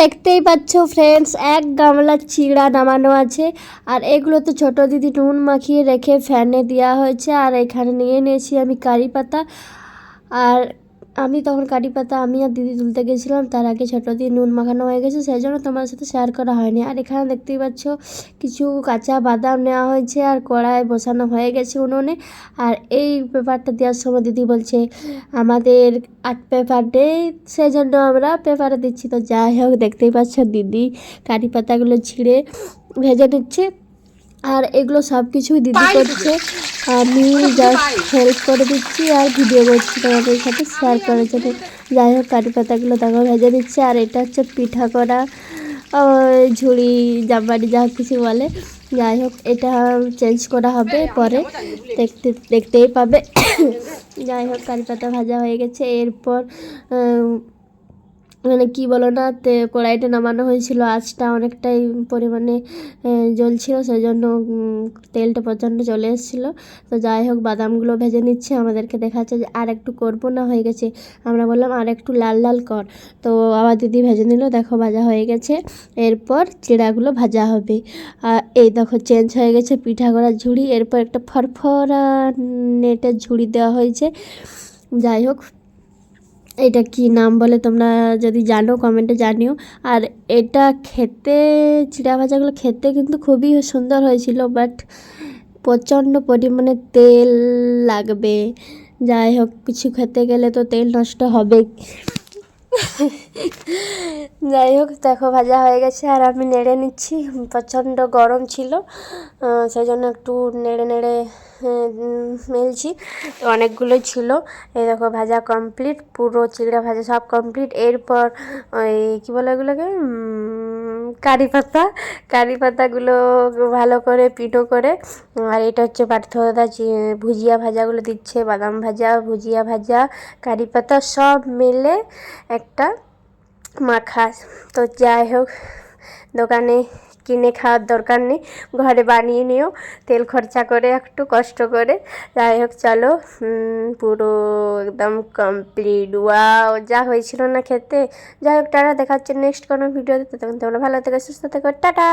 দেখতেই পাচ্ছ ফ্রেন্ডস এক গামলা চিড়া নামানো আছে। আর এগুলো তো ছোট দিদি নুন মাখিয়ে রেখে ফ্যানে দেওয়া হয়েছে। আর এখানে নিয়ে নিয়েছি আমি কারি পাতা। আর আমি তখন কারি পাতা আমি আর দিদি তুলতে গেছিলাম, তার আগে ছোটো দিয়ে নুন মাখানো হয়ে গেছে, সেই জন্য তোমার সাথে শেয়ার করা হয়নি। আর এখানে দেখতেই পাচ্ছ, কিছু কাঁচা বাদাম নেওয়া হয়েছে আর কড়াই বসানো হয়ে গেছে উনুনে। আর এই পেপারটা দেওয়ার সময় দিদি বলছে, আমাদের আর্ট পেপার ডে সেই জন্য আমরা পেপারে দিচ্ছি। তো যাই হোক, দেখতেই পাচ্ছ দিদি কারি পাতাগুলো ছিঁড়ে ভেজে নিচ্ছে। আর এগুলো সব কিছুই দিদি করছে। আমি জাস্ট হেল্প করে দিচ্ছি আর ভিডিও করছি তোমাদের সাথে শেয়ার করার জন্য। যাই হোক কারি পাতাগুলো দেখো ভেজে দিচ্ছে। আর এটা হচ্ছে পিঠা করা ঝুড়ি জামবাড়ি যা কিছু বলে। যাই হোক এটা চেঞ্জ করা হবে পরে। দেখতে দেখতেই পাবে। যাই হোক কারি পাতা ভাজা হয়ে গেছে। এরপর মানে কি বলো না, তে কড়াইটা নামানো হয়েছিল, আঁচটা অনেকটাই পরিমাণে জ্বলছিল সেই জন্য তেলটা প্রচণ্ড চলে এসেছিল। তো যাই হোক, বাদামগুলো ভেজে নিচ্ছে, আমাদেরকে দেখাচ্ছে যে আর একটু করব না, হয়ে গেছে। আমরা বললাম, আর একটু লাল লাল কর। তো আবার দিদি ভেজে নিল, দেখো ভাজা হয়ে গেছে। এরপর চিড়াগুলো ভাজা হবে। আর এই দেখো চেঞ্জ হয়ে গেছে পিঠা করার ঝুড়ি। এরপর একটা ফরফরা নেটের ঝুড়ি দেওয়া হয়েছে। যাই হোক এটা কি নাম বলে তোমরা যদি জানো কমেন্টে জানিও। আর এটা খেতে, চিড়া ভাজাগুলো খেতে কিন্তু খুবই সুন্দর হয়েছিল বাট প্রচণ্ড পরিমাণে তেল লাগবে। যাই হোক, কিছু খেতে গেলে তো তেল নষ্ট হবেই। যাই হোক দেখো, ভাজা হয়ে গেছে আর আমি নেড়ে নিচ্ছি। প্রচণ্ড গরম ছিল সেই জন্য একটু নেড়ে নেড়ে মেলছি। অনেকগুলোই ছিল। এই দেখো, ভাজা কমপ্লিট পুরো চিংড়া ভাজা সব কমপ্লিট এরপর ওই, কী বলে এগুলোকে কারি পাতা, কারি পাতাগুলো ভালো করে পিঠো করে, আর এটা হচ্ছে পার্থদা ভুজিয়া ভাজাগুলো দিচ্ছে, বাদাম ভাজা, ভুজিয়া ভাজা, কারি পাতা সব মিলে একটা মাখা। তো যাই হোক, দোকানে কিনে খাওয়ার দরকার নেই। ঘরে বানিয়ে নিও, তেল খরচা করে একটু কষ্ট করে। যাই হোক, চলো পুরো একদম কমপ্লিট ওয়াও যা হয়েছিল না খেতে। যাই হোক, টাটা দেখাচ্ছে নেক্সট কোনো ভিডিওতে। তখন তোমরা ভালো থেকে, সুস্থ থেকো। টাটা!